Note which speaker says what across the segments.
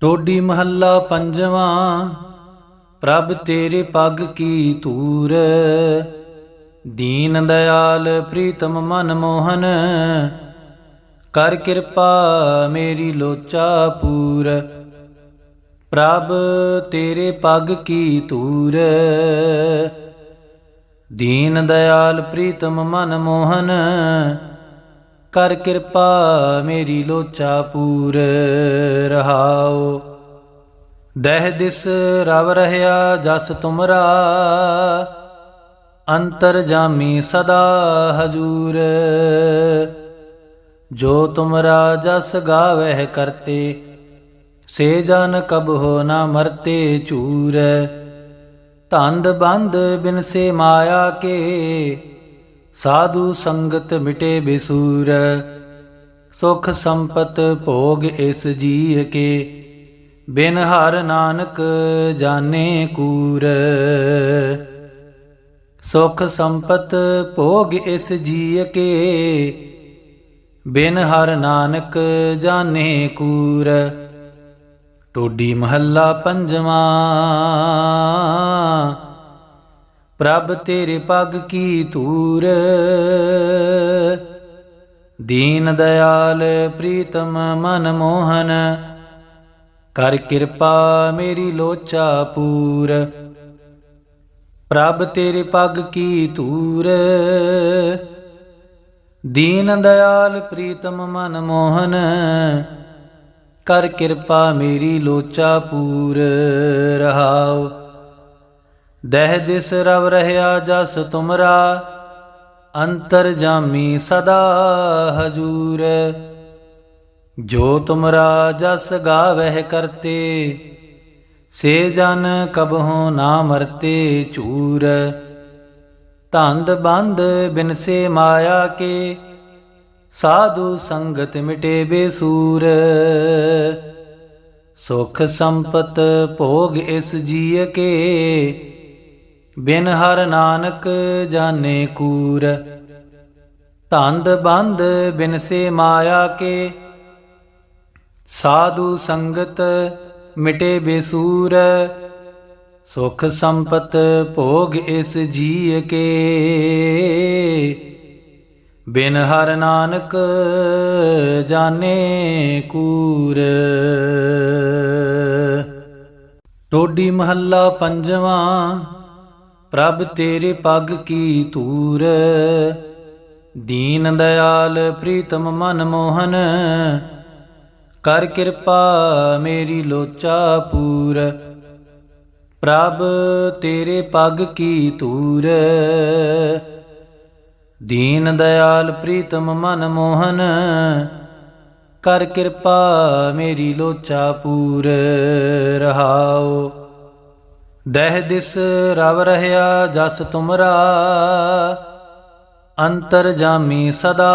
Speaker 1: ਟੋਡੀ ਮਹੱਲਾ ਪੰਜਵਾਂ, ਪ੍ਰਭ ਤੇਰੇ ਪੱਗ ਕੀ ਧੂਰ? ਦੀਨ ਦਇਆਲ ਪ੍ਰੀਤਮ ਮਨ ਮੋਹਨ, ਕਰ ਕਿਰਪਾ ਮੇਰੀ ਲੋਚਾ ਪੂਰ। ਪ੍ਰਭ ਤੇਰੇ ਪੱਗ ਕੀ ਧੂਰ? ਦੀਨ ਦਇਆਲ ਪ੍ਰੀਤਮ ਮਨ ਮੋਹਨ ਕਰ ਕਿਰਪਾ ਮੇਰੀ ਲੋਚਾ ਪੂਰ ਰਹਾਓ। ਦਹਿ ਦਿਸ ਰਵ ਰਹਿਆ ਜਸ ਤੁਮਰਾ, ਅੰਤਰ ਜਾਮੀ ਸਦਾ ਹਜੂਰ। ਜੋ ਤੁਮਰਾ ਜਸ ਗਾਵਹਿ ਕਰਤੇ, ਸੇ ਜਨ ਕਬ ਹੋ ਨਾ ਮਰਤੇ ਝੂਰ। ਧੰਦ ਬੰਦ ਬਿਨ ਸੇ ਮਾਇਆ ਕੇ ਸਾਧੂ ਸੰਗਤ ਮਿਟੇ ਬਿਸੂਰ, ਸੁਖ ਸੰਪਤ ਭੋਗ ਇਸ ਜੀਅ ਕੇ, ਬਿਨ ਹਰ ਨਾਨਕ ਜਾਣੇ ਕੂਰ। ਸੁਖ ਸੰਪਤ ਭੋਗ ਇਸ ਜੀਅ ਕੇ, ਬਿਨ ਹਰ ਨਾਨਕ ਜਾਣੇ ਕੂਰ। ਟੋਡੀ ਮਹੱਲਾ ਪੰਜਵਾਂ ਪ੍ਰਭ ਤੇਰੇ ਪੱਗ ਕੀ ਧੂਰ? ਦੀਨ ਦਇਆਲ ਪ੍ਰੀਤਮ ਮਨ ਮੋਹਨ, ਕਰ ਕਿਰਪਾ ਮੇਰੀ ਲੋਚਾ ਪੂਰ। ਪ੍ਰਭ ਤੇਰੇ ਪੱਗ ਕੀ ਧੂਰ? ਦੀਨ ਦਇਆਲ ਪ੍ਰੀਤਮ ਮਨ ਮੋਹਨ, ਕਰ ਕਿਰਪਾ ਮੇਰੀ ਲੋਚਾ ਪੂਰ। ਰਹਾਓ ਦਹਿ ਦਿਸ ਰਵ ਰਹਿਆ ਜਸ ਤੁਮਰਾ, ਅੰਤਰ ਜਾਮੀ ਸਦਾ ਹਜੂਰ। ਜੋ ਤੁਮਰਾ ਜਸ ਗਾਵਹਿ ਕਰਤੇ, ਸੇ ਜਨ ਕਬਹੁ ਨਾ ਮਰਤੇ ਚੂਰ ਧੰਦ ਬੰਦ ਬਿਨ ਸੇ ਮਾਇਆ ਕੇ, ਸਾਧੂ ਸੰਗਤ ਮਿਟੇ ਬੇਸੂਰ। ਸੁਖ ਸੰਪਤ ਭੋਗ ਇਸ ਜੀਅ ਕੇ ਬਿਨ ਹਰ ਨਾਨਕ ਜਾਣੇ ਕੂਰ। ਧੰਦ ਬੰਦ ਬਿਨ ਸੇ ਮਾਇਆ ਕੇ। ਸਾਧੂ ਸੰਗਤ ਮਿਟੇ ਬੇਸੂਰ। ਸੁਖ ਸੰਪਤ ਭੋਗ ਇਸ ਜੀਅ ਕੇ। ਬਿਨ ਹਰ ਨਾਨਕ ਜਾਣੇ ਕੂਰ। ਟੋਡੀ ਮਹੱਲਾ ਪੰਜਵਾਂ। ਪ੍ਰਭ ਤੇਰੇ ਪੱਗ ਕੀ ਧੂਰ? ਦੀਨ ਦਇਆਲ ਪ੍ਰੀਤਮ ਮਨ ਮੋਹਨ, ਕਰ ਕਿਰਪਾ ਮੇਰੀ ਲੋਚਾ ਪੂਰ। ਪ੍ਰਭ ਤੇਰੇ ਪੱਗ ਕੀ ਧੂਰ? ਦੀਨ ਦਇਆਲ ਪ੍ਰੀਤਮ ਮਨ ਮੋਹਨ, ਕਰ ਕਿਰਪਾ ਮੇਰੀ ਲੋਚਾ ਪੂਰ। ਰਹਾਓ। ਦਹਿ ਦਿਸ ਰਵ ਰਹਿਆ ਜਸ ਤੁਮਰਾ, ਅੰਤਰ ਜਾਮੀ ਸਦਾ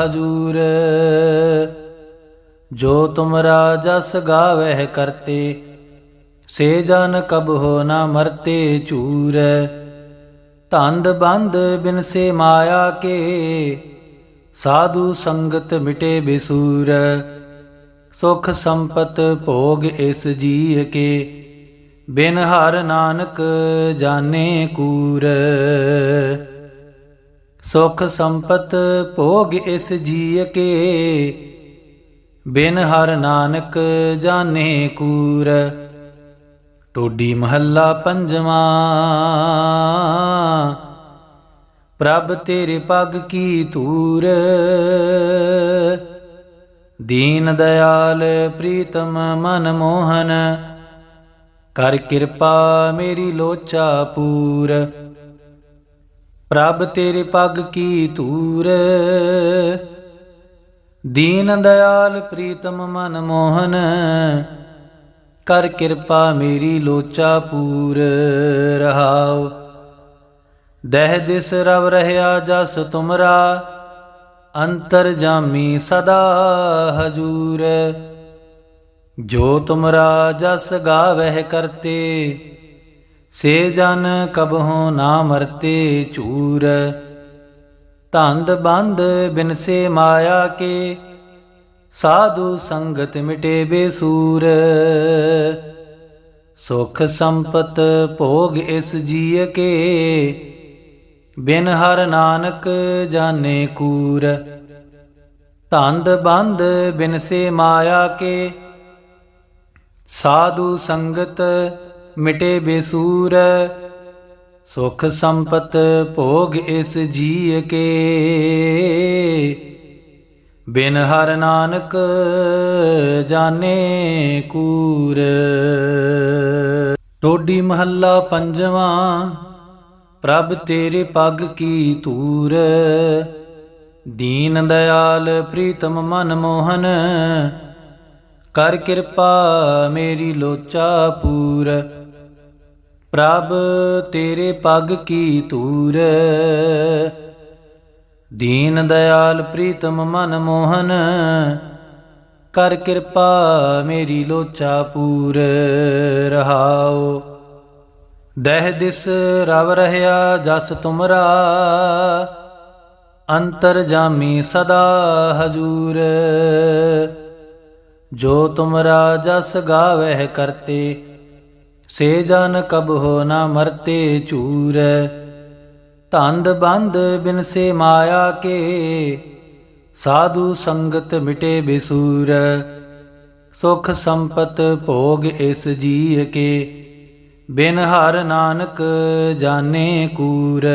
Speaker 1: ਹਜੂਰ। ਜੋ ਤੁਮਰਾ ਜਸ ਗਾਵਹਿ ਕਰਤੇ, ਸੇ ਜਨ ਕਬ ਹੋ ਨਾ ਮਰਤੇ ਝੂਰ। ਧੰਦ ਬੰਦ ਬਿਨ ਸੇ ਮਾਇਆ ਕੇ, ਸਾਧੂ ਸੰਗਤ ਮਿਟੇ ਬਿਸੂਰ। ਸੁਖ ਸੰਪਤ ਭੋਗ ਇਸ ਜੀਅ ਕੇ ਬਿਨ ਹਰ ਨਾਨਕ ਜਾਣੇ ਕੂਰ। ਸੁਖ ਸੰਪਤ ਭੋਗ ਇਸ ਜੀਅ ਕੇ ਬਿਨ ਹਰ ਨਾਨਕ ਜਾਣੇ ਕੂਰ। ਟੋਡੀ ਮਹੱਲਾ ਪੰਜਵਾਂ। ਪ੍ਰਭ ਤੇਰੇ ਪੱਗ ਕੀ ਧੂਰ। ਦੀਨ ਦਇਆਲ ਪ੍ਰੀਤਮ ਮਨ ਮੋਹਨ। ਕਰ ਕਿਰਪਾ ਮੇਰੀ ਲੋਚਾ ਪੂਰ। ਪ੍ਰਭ ਤੇਰੇ ਪੱਗ ਕੀ ਧੂਰ। ਦੀਨ ਦਇਆਲ ਪ੍ਰੀਤਮ ਮਨ ਮੋਹਨ। ਕਰ ਕਿਰਪਾ ਮੇਰੀ ਲੋਚਾ ਪੂਰ। ਰਹਾਓ ਦਹਿ ਦਿਸ ਰਵ ਰਹਿਆ ਜਸ ਤੁਮਰਾ। ਅੰਤਰ ਜਾਮੀ ਸਦਾ ਹਜੂਰ। ਜੋ ਤੁਮਰਾ ਜਸ ਗਾਵਹਿ ਕਰਤੇ, ਸੇ ਜਨ ਕਬਹੁ ਨਾ ਮਰਤੇ, ਝੂਰ। ਧੰਦ ਬੰਦ ਬਿਨ ਸੇ ਮਾਇਆ ਕੇ, ਸਾਧੂ ਸੰਗਤ ਮਿਟੇ ਬੇਸੂਰ। ਸੁਖ ਸੰਪਤ ਭੋਗ ਇਸ ਜੀਅ ਕੇ, ਬਿਨ ਹਰ ਨਾਨਕ ਜਾਣੇ ਕੂਰ। ਧੰਦ ਬੰਦ ਬਿਨ ਸੇ ਮਾਇਆ ਕੇ ਸਾਧੂ ਸੰਗਤ ਮਿਟੇ ਬੇਸੂਰ, ਸੁਖ ਸੰਪਤ ਭੋਗ ਇਸ ਜੀਅ ਕੇ ਬਿਨ ਹਰ ਨਾਨਕ ਜਾਣੇ ਕੂਰ। ਟੋਡੀ ਮਹੱਲਾ ਪੰਜਵਾਂ, ਪ੍ਰਭ ਤੇਰੇ ਪੱਗ ਕੀ ਤੂਰ ਦੀਨ ਦਇਆਲ ਪ੍ਰੀਤਮ ਮਨ ਮੋਹਨ ਕਰ ਕਿਰਪਾ ਮੇਰੀ ਲੋਚਾ ਪੂਰ, ਪ੍ਰਭ ਤੇਰੇ ਪੱਗ ਕੀ ਤੂਰ ਦੀਨ ਦਇਆਲ ਪ੍ਰੀਤਮ ਮਨ ਮੋਹਨ, ਕਰ ਕਿਰਪਾ ਮੇਰੀ ਲੋਚਾ ਪੂਰ। ਰਹਾਓ ਦਹਿ ਦਿਸ ਰਵ ਰਹਿਆ ਜਸ ਤੁਮਰਾ, ਅੰਤਰ ਜਾਮੀ ਸਦਾ ਹਜੂਰ। ਜੋ ਤੁਮਰਾ ਜਸ ਗਾਵਹਿ ਕਰਤੇ, ਸੇ ਜਨ ਕਬ ਹੋ ਨਾ ਮਰਤੇ ਚੂਰ ਧੰਦ ਬੰਦ ਬਿਨ ਸੇ ਮਾਇਆ ਕੇ, ਸਾਧੂ ਸੰਗਤ ਮਿਟੇ ਬਿਸੂਰ। ਸੁਖ ਸੰਪਤ ਭੋਗ ਇਸ ਜੀਅ ਕੇ, ਬਿਨ ਹਰ ਨਾਨਕ ਜਾਣੇ ਕੂਰ।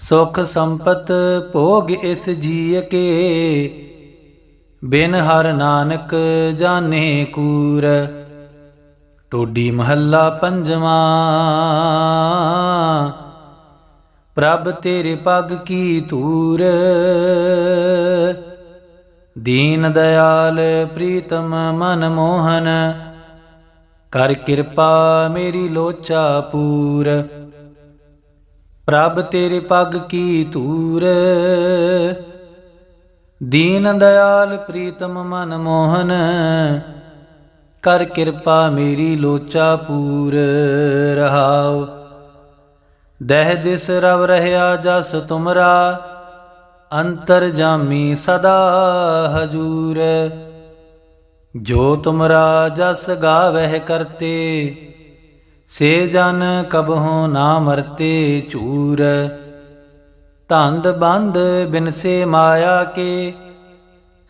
Speaker 1: ਸੁਖ ਸੰਪਤ ਭੋਗ ਇਸ ਜੀਅ ਕੇ ਬਿਨ ਹਰ ਨਾਨਕ ਜਾਣੇ ਕੂਰ। ਟੋਡੀ ਮਹੱਲਾ ਪੰਜਵਾਂ। ਪ੍ਰਭ ਤੇਰੇ ਪਗ ਕੀ ਤੂਰ ਦੀਨ ਦਇਆਲ ਪ੍ਰੀਤਮ ਮਨ ਮੋਹਨ। ਕਰ ਕਿਰਪਾ ਮੇਰੀ ਲੋਚਾ ਪੂਰ। ਪ੍ਰਭ ਤੇਰੇ ਪਗ ਕੀ ਤੂਰ ਦੀਨ ਦਇਆਲ ਪ੍ਰੀਤਮ ਮਨ ਮੋਹਨ, ਕਰ ਕਿਰਪਾ ਮੇਰੀ ਲੋਚਾ ਪੂਰ ਰਹਾਉ। ਦਹਿ ਦਿਸ ਰਵ ਰਹਿਆ ਜਸ ਤੁਮਰਾ, ਅੰਤਰ ਜਾਮੀ ਸਦਾ ਹਜੂਰ। ਜੋ ਤੁਮਰਾ ਜਸ ਗਾਵਹਿ ਕਰਤੇ, ਸੇ ਜਨ ਕਬਹੁ ਨਾ ਮਰਤੇ ਚੂਰ ਧੰਦ ਬੰਦ ਬਿਨਸੇ ਮਾਇਆ ਕੇ,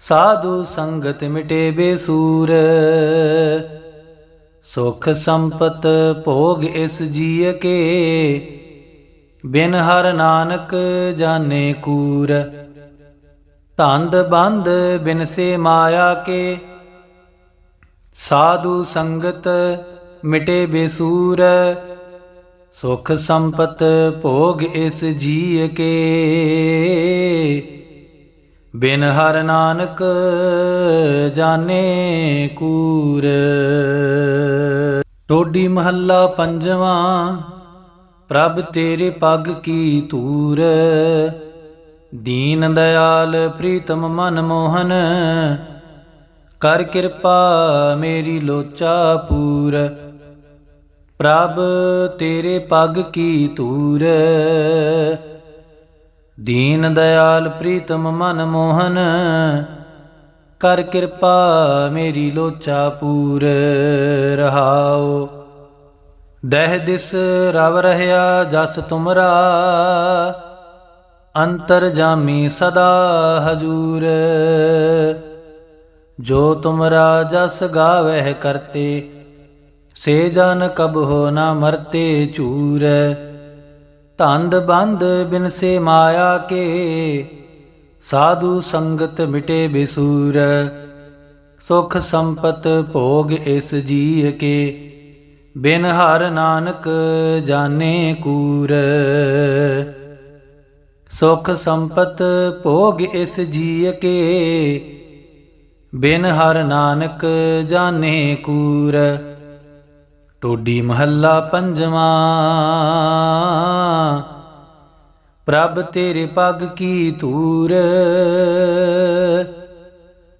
Speaker 1: ਸਾਧੂ ਸੰਗਤ ਮਿਟੇ ਬੇਸੂਰ। ਸੁਖ ਸੰਪਤ ਭੋਗ ਇਸ ਜੀਅ ਕੇ, ਬਿਨ ਹਰ ਨਾਨਕ ਜਾਣੇ ਕੂਰ। ਧੰਦ ਬੰਦ ਬਿਨਸੇ ਮਾਇਆ ਕੇ, ਸਾਧੂ ਸੰਗਤ ਮਿਟੇ ਬੇਸੂਰ। ਸੁਖ ਸੰਪਤ ਭੋਗ ਇਸ ਜੀਅ ਕੇ ਬਿਨ ਹਰ ਨਾਨਕ ਜਾਣੇ ਕੂਰ। ਟੋਡੀ ਮਹੱਲਾ ਪੰਜਵਾਂ, ਪ੍ਰਭ ਤੇਰੇ ਪੱਗ ਕੀ ਤੂਰ ਦੀਨ ਦਇਆਲ ਪ੍ਰੀਤਮ ਮਨ ਮੋਹਨ। ਕਰ ਕਿਰਪਾ ਮੇਰੀ ਲੋਚਾ ਪੂਰ। ਪ੍ਰਭ, ਤੇਰੇ ਪੱਗ ਕੀ ਤੂਰ ਦੀਨ ਦਇਆਲ ਪ੍ਰੀਤਮ ਮਨ ਮੋਹਨ, ਕਰ ਕਿਰਪਾ ਮੇਰੀ ਲੋਚਾ ਪੂਰ। ਰਹਾਓ ਦਹਿ ਦਿਸ ਰਵ ਰਹਿਆ ਜਸ ਤੁਮਰਾ। ਅੰਤਰ ਜਾਮੀ ਸਦਾ ਹਜੂਰ। ਜੋ ਤੁਮਰਾ ਜਸ ਗਾਵਹਿ ਕਰਤੇ ਸੇ ਜਨ ਕਬ ਹੋ ਨਾ ਮਰਤੇ ਚੂਰ ਧੰਦ ਬੰਦ ਬਿਨ ਸੇ ਮਾਇਆ ਕੇ, ਸਾਧੂ ਸੰਗਤ ਮਿਟੇ ਬਿਸੂਰ। ਸੁਖ ਸੰਪਤ ਭੋਗ ਇਸ ਜੀਅ ਕੇ, ਬਿਨ ਹਰ ਨਾਨਕ ਜਾਣੇ ਕੂਰ। ਸੁਖ ਸੰਪਤ ਭੋਗ ਇਸ ਜੀਅ ਕੇ, ਬਿਨ ਹਰ ਨਾਨਕ ਜਾਣੇ ਕੂਰ। ਟੋਡੀ ਮਹੱਲਾ ਪੰਜਵਾਂ। ਪ੍ਰਭ ਤੇਰੇ ਪਗ ਕੀ ਤੂਰ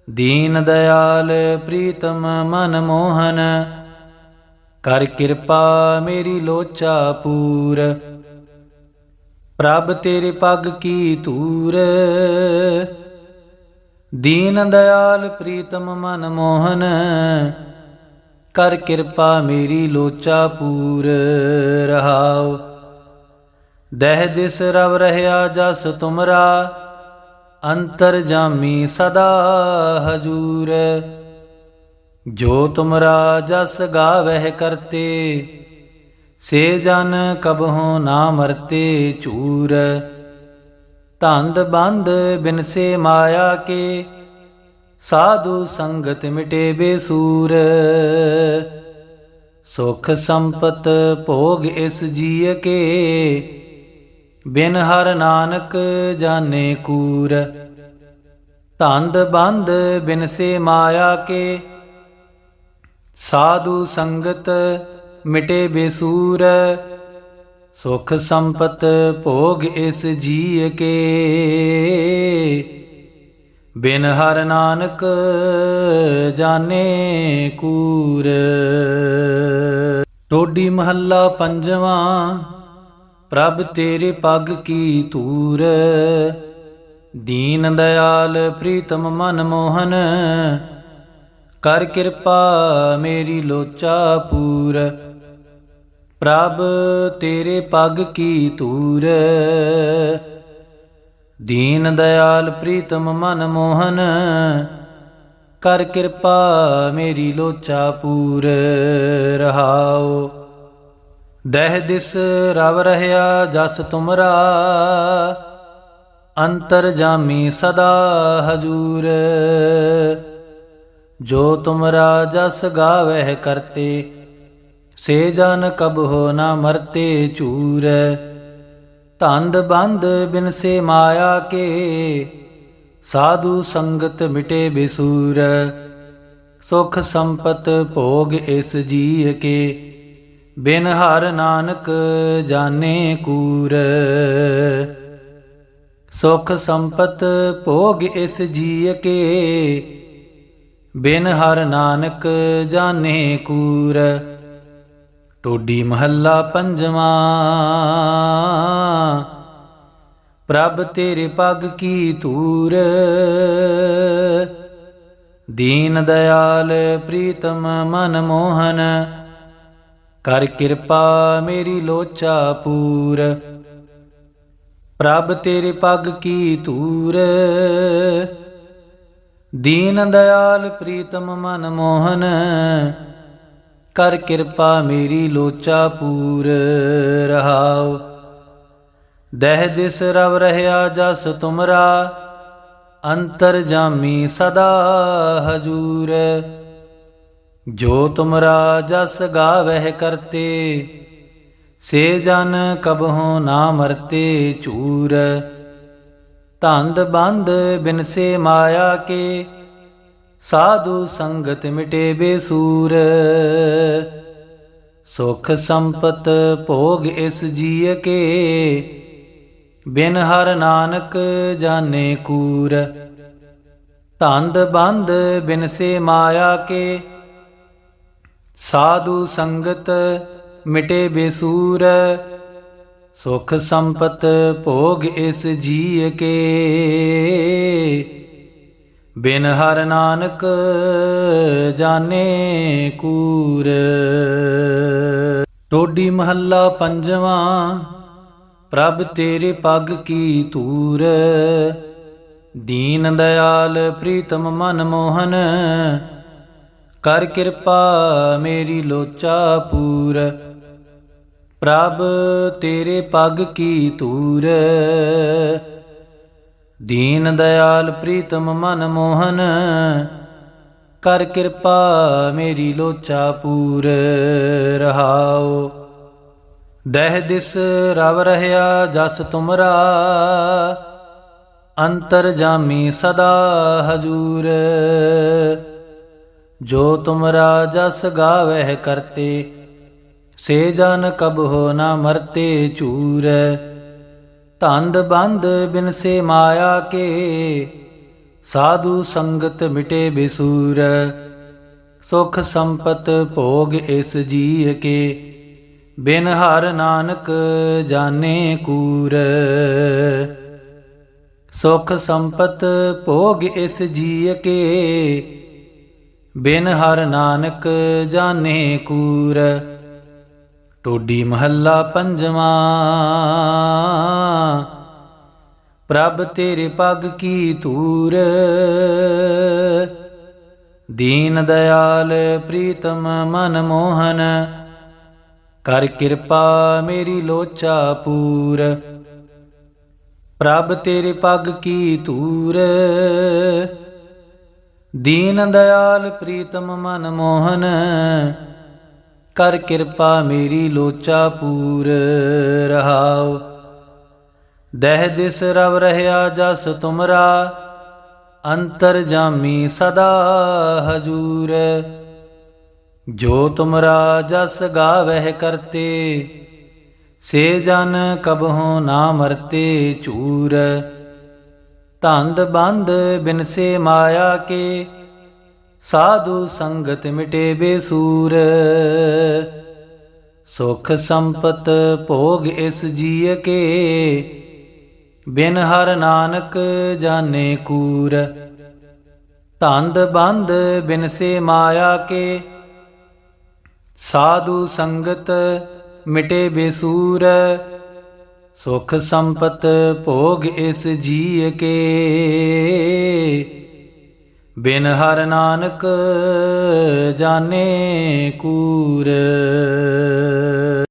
Speaker 1: ਦੀਨ ਦਇਆਲ ਪ੍ਰੀਤਮ ਮਨ ਮੋਹਨ, ਕਰ ਕਿਰਪਾ ਮੇਰੀ ਲੋਚਾ ਪੂਰ। ਪ੍ਰਭ ਤੇਰੇ ਪਗ ਕੀ ਤੂਰ ਦੀਨ ਦਇਆਲ ਪ੍ਰੀਤਮ ਮਨ ਮੋਹਨ ਕਰ ਕਿਰਪਾ ਮੇਰੀ ਲੋਚਾ ਪੂਰ ਰਹਾਉ। ਦਹਿ ਦਿਸ ਰਵ ਰਹਿਆ ਜਸ ਤੁਮਰਾ, ਅੰਤਰ ਜਾਮੀ ਸਦਾ ਹਜੂਰ। ਜੋ ਤੁਮਰਾ ਜਸ ਗਾਵਹਿ ਕਰਤੇ, ਸੇ ਜਨ ਕਬਹੁ ਨਾ ਮਰਤੇ ਚੂਰ ਧੰਦ ਬੰਦ ਬਿਨਸੇ ਮਾਇਆ ਕੇ ਸਾਧੂ ਸੰਗਤ ਮਿਟੇ ਬੇਸੂਰ। ਸੁਖ ਸੰਪਤ ਭੋਗ ਇਸ ਜੀਅ ਕੇ। ਬਿਨ ਹਰ ਨਾਨਕ ਜਾਣੇ ਕੂਰ। ਧੰਦ ਬੰਦ ਬਿਨ ਸੇ ਮਾਇਆ ਕੇ। ਸਾਧੂ ਸੰਗਤ ਮਿਟੇ ਬੇਸੂਰ। ਸੁਖ ਸੰਪਤ ਭੋਗ ਇਸ ਜੀਅ ਕੇ। ਬਿਨ ਹਰ ਨਾਨਕ ਜਾਣੇ ਕੂਰ। ਟੋਡੀ ਮਹੱਲਾ ਪੰਜਵਾਂ, ਪ੍ਰਭ ਤੇਰੇ ਪੱਗ ਕੀ ਤੂਰ ਦੀਨ ਦਇਆਲ ਪ੍ਰੀਤਮ ਮਨ ਮੋਹਨ, ਕਰ ਕਿਰਪਾ ਮੇਰੀ ਲੋਚਾ ਪੂਰ। ਪ੍ਰਭ ਤੇਰੇ ਪੱਗ ਕੀ ਤੂਰ ਦੀਨ ਦਇਆਲ ਪ੍ਰੀਤਮ ਮਨ ਮੋਹਨ, ਕਰ ਕਿਰਪਾ ਮੇਰੀ ਲੋਚਾ ਪੂਰ ਰਹਾਉ। ਦਹਿ ਦਿਸ ਰਵ ਰਹਿਆ ਜਸ ਤੁਮਰਾ, ਅੰਤਰ ਜਾਮੀ ਸਦਾ ਹਜੂਰ। ਜੋ ਤੁਮਰਾ ਜਸ ਗਾਵਹਿ ਕਰਤੇ, ਸੇ ਜਨ ਕਬ ਹੋ ਨਾ ਮਰਤੇ ਚੂਰ। ਧੰਦ ਬੰਦ ਬਿਨਸੇ ਮਾਇਆ ਕੇ, ਸਾਧੂ ਸੰਗਤ ਮਿਟੇ ਬਿਸੂਰ, ਸੁਖ ਸੰਪਤ ਭੋਗ ਇਸ ਜੀ ਕੇ, ਬਿਨ ਹਰ ਨਾਨਕ ਜਾਣੇ ਕੂਰ। ਸੁਖ ਸੰਪਤ ਭੋਗ ਇਸ ਜੀਅ ਕੇ, ਬਿਨ ਹਰ ਨਾਨਕ ਜਾਣੇ ਕੂਰ। ਟੋਡੀ ਮਹੱਲਾ ਪੰਜਵਾਂ। ਪ੍ਰਭ ਤੇਰੇ ਪਗ ਕੀ ਤੂਰ ਦੀਨ ਦਇਆਲ ਪ੍ਰੀਤਮ ਮਨ ਮੋਹਨ, ਕਰ ਕਿਰਪਾ ਮੇਰੀ ਲੋਚਾ ਪੂਰ। ਪ੍ਰਭ ਤੇਰੇ ਪਗ ਕੀ ਤੂਰ ਦੀਨ ਦਇਆਲ ਪ੍ਰੀਤਮ ਮਨ ਮੋਹਨ ਕਰ ਕਿਰਪਾ ਮੇਰੀ ਲੋਚਾ ਪੂਰ ਰਹਾਉ। ਦਹਿ ਦਿਸ ਰਵ ਰਹਿਆ ਜਸ ਤੁਮਰਾ, ਅੰਤਰ ਜਾਮੀ ਸਦਾ ਹਜੂਰ। ਜੋ ਤੁਮਰਾ ਜਸ ਗਾਵਹਿ ਕਰਤੇ, ਸੇ ਜਨ ਕਬਹੁ ਨਾ ਮਰਤੇ ਚੂਰ। ਧੰਦ ਬੰਦ ਬਿਨਸੇ ਮਾਇਆ ਕੇ ਸਾਧੂ ਸੰਗਤ ਮਿਟੇ ਬੇਸੂਰ। ਸੁਖ ਸੰਪਤ ਭੋਗ ਇਸ ਜੀਅ ਕੇ ਬਿਨ ਹਰ ਨਾਨਕ ਜਾਣੇ ਕੂਰ। ਧੰਦ ਬੰਦ ਬਿਨ ਸੇ ਮਾਇਆ ਕੇ ਸਾਧੂ ਸੰਗਤ ਮਿਟੇ ਬੇਸੂਰ। ਸੁਖ ਸੰਪਤ ਭੋਗ ਇਸ ਜੀਅ ਕੇ ਬਿਨ ਹਰ ਨਾਨਕ ਜਾਣੇ ਕੂਰ। ਟੋਡੀ ਮਹੱਲਾ ਪੰਜਵਾਂ, ਪ੍ਰਭ ਤੇਰੇ ਪੱਗ ਕੀ ਤੂਰ ਦੀਨ ਦਇਆਲ ਪ੍ਰੀਤਮ ਮਨ ਮੋਹਨ, ਕਰ ਕਿਰਪਾ ਮੇਰੀ ਲੋਚਾ ਪੂਰ। ਪ੍ਰਭ ਤੇਰੇ ਪੱਗ ਕੀ ਤੂਰ ਦੀਨ ਦਇਆਲ ਪ੍ਰੀਤਮ ਮਨ ਮੋਹਨ, ਕਰ ਕਿਰਪਾ ਮੇਰੀ ਲੋਚਾ ਪੂਰ ਰਹਾਉ ਦਹਿ ਦਿਸ ਰਵ ਰਹਿਆ ਜਸ ਤੁਮਰਾ, ਅੰਤਰ ਜਾਮੀ ਸਦਾ ਹਜੂਰ। ਜੋ ਤੁਮਰਾ ਜਸ ਗਾਵਹਿ ਕਰਤੇ, ਸੇ ਜਨ ਕਬ ਹੋ ਨਾ ਮਰਤੇ ਚੂਰ। ਧੰਦ ਬੰਦ ਬਿਨਸੇ ਮਾਇਆ ਕੇ, ਸਾਧੂ ਸੰਗਤ ਮਿਟੇ ਬਿਸੂਰ, ਸੁਖ ਸੰਪਤ ਭੋਗ ਇਸ ਜੀਅ ਕੇ, ਬਿਨ ਹਰ ਨਾਨਕ ਜਾਣੇ ਕੂਰ। ਸੁਖ ਸੰਪਤ ਭੋਗ ਇਸ ਜੀਅ ਕੇ, ਬਿਨ ਹਰ ਨਾਨਕ ਜਾਣੇ ਕੂਰ। ਟੋਡੀ ਮਹੱਲਾ ਪੰਜਵਾਂ। ਪ੍ਰਭ ਤੇਰੇ ਪਗ ਕੀ ਧੂਰ, ਦੀਨ ਦਇਆਲ ਪ੍ਰੀਤਮ ਮਨ ਮੋਹਨ, ਕਰ ਕਿਰਪਾ ਮੇਰੀ ਲੋਚਾ ਪੂਰ। ਪ੍ਰਭ ਤੇਰੇ ਪਗ ਕੀ ਧੂਰ, ਦੀਨ ਦਇਆਲ ਪ੍ਰੀਤਮ ਮਨ ਮੋਹਨ ਕਰ ਕਿਰਪਾ ਮੇਰੀ ਲੋਚਾ ਪੂਰ ਰਹਾਉ। ਦਹਿ ਦਿਸ ਰਵ ਰਹਿਆ ਜਸ ਤੁਮਰਾ, ਅੰਤਰ ਜਾਮੀ ਸਦਾ ਹਜੂਰ। ਜੋ ਤੁਮਰਾ ਜਸ ਗਾਵਹਿ ਕਰਤੇ, ਸੇ ਜਨ ਕਬਹੁ ਨਾ ਮਰਤੇ ਚੂਰ। ਧੰਦ ਬੰਦ ਬਿਨਸੇ ਮਾਇਆ ਕੇ ਸਾਧੂ ਸੰਗਤ ਮਿਟੇ ਬੇਸੂਰ। ਸੁਖ ਸੰਪਤ ਭੋਗ ਇਸ ਜੀਅ ਕੇ। ਬਿਨ ਹਰ ਨਾਨਕ ਜਾਣੇ ਕੂਰ। ਧੰਦ ਬੰਦ ਬਿਨ ਸੇ ਮਾਇਆ ਕੇ। ਸਾਧੂ ਸੰਗਤ ਮਿਟੇ ਬੇਸੂਰ। ਸੁਖ ਸੰਪਤ ਭੋਗ ਇਸ ਜੀਅ ਕੇ। ਬਿਨ ਹਰ ਨਾਨਕ ਜਾਣੇ ਕੂਰ।